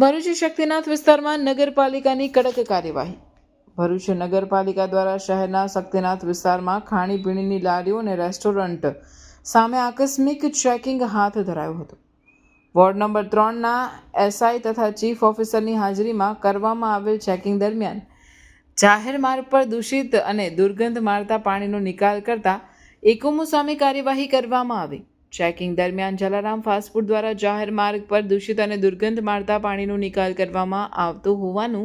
ભરૂચ શક્તિનાથ વિસ્તારમાં નગરપાલિકાની કડક કાર્યવાહી. ભરૂચ નગરપાલિકા દ્વારા શહેરના શક્તિનાથ વિસ્તારમાં ખાણીપીણીની લારીઓ અને રેસ્ટોરન્ટ સામે આકસ્મિક ચેકિંગ હાથ ધરાયું હતું. વોર્ડ નંબર ત્રણના એસઆઈ તથા ચીફ ઓફિસરની હાજરીમાં કરવામાં આવેલ ચેકિંગ દરમિયાન જાહેર માર્ગ પર દૂષિત અને દુર્ગંધ મારતા પાણીનો નિકાલ કરતા એકમો સામે કાર્યવાહી કરવામાં આવી. ચેકિંગ દરમિયાન જલારામ ફાસ્ટફૂડ દ્વારા જાહેર માર્ગ પર દૂષિત અને દુર્ગંધ મારતા પાણીનો નિકાલ કરવામાં આવતો હોવાનું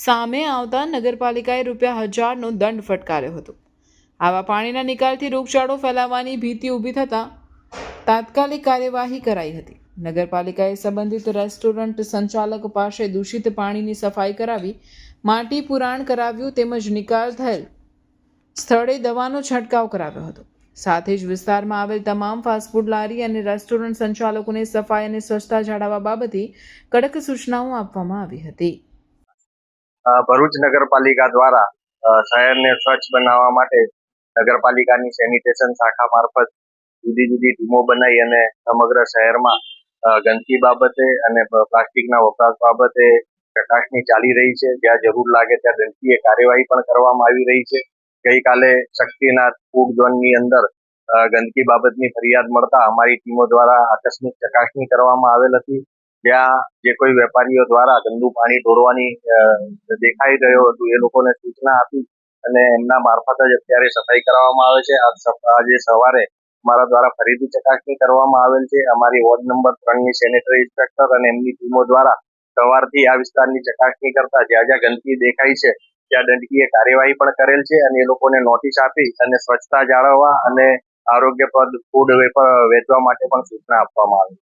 સામે આવતા નગરપાલિકાએ રૂપિયા હજારનો દંડ ફટકાર્યો હતો. આવા પાણીના નિકાલથી રોગચાળો ફેલાવાની ભીતિ ઊભી થતાં તાત્કાલિક કાર્યવાહી કરાઈ હતી. નગરપાલિકાએ સંબંધિત રેસ્ટોરન્ટ સંચાલક પાસે દૂષિત પાણીની સફાઈ કરાવી માટી પુરાણ કરાવ્યું તેમજ નિકાલ થયેલ સ્થળે દવાનો છંટકાવ કરાવ્યો હતો. સાથે જ વિસ્તારમાં આવેલ તમામ ફાસ્ટફૂડ લારી અને રેસ્ટોરન્ટ સંચાલકોને સફાઈ અને સ્વચ્છતા જાળવવા બાબતે કડક સૂચનાઓ આપવામાં આવી હતી. ભરૂચ નગરપાલિકા દ્વારા શહેરને સ્વચ્છ બનાવવા માટે નગરપાલિકાની સેનિટેશન શાખા મારફત જુદી જુદી ટીમો બનાવી અને સમગ્ર શહેરમાં ગંદકી બાબતે અને પ્લાસ્ટિકના વપરાશ બાબતે ચકાસણી ચાલી રહી છે. જ્યાં જરૂર લાગે ત્યાં દંડકીય કાર્યવાહી પણ કરવામાં આવી રહી છે. ગઈકાલે શક્તિનાથ ફૂડ ઝોનની અંદર ગંદકી બાબતની ફરિયાદ મળતા અમારી ટીમો દ્વારા આકસ્મિક ચકાસણી કરવામાં આવેલ હતી. જ્યાં જે કોઈ વેપારીઓ દ્વારા ગંદુ પાણી ઢોળવાની દેખાઈ ગયો હતું, એ લોકોને સૂચના આપી અને એમના મારફત જ અત્યારે સફાઈ કરવામાં આવે છે. આજ સવારે અમારા દ્વારા ફરીથી ચકાસણી કરવામાં આવેલ છે. અમારી વોર્ડ નંબર ત્રણની સેનેટરી ઇન્સ્પેક્ટર અને એમની ટીમો દ્વારા સવારથી આ વિસ્તારની ચકાસણી કરતા જ્યાં જ્યાં ગંદકી દેખાય છે ત્યાં કાર્યવાહી પણ કરેલ છે અને એ લોકોને નોટિસ આપી અને સ્વચ્છતા જાળવવા અને આરોગ્યપ્રદ ફૂડ વેચવા માટે પણ સૂચના આપવામાં આવી.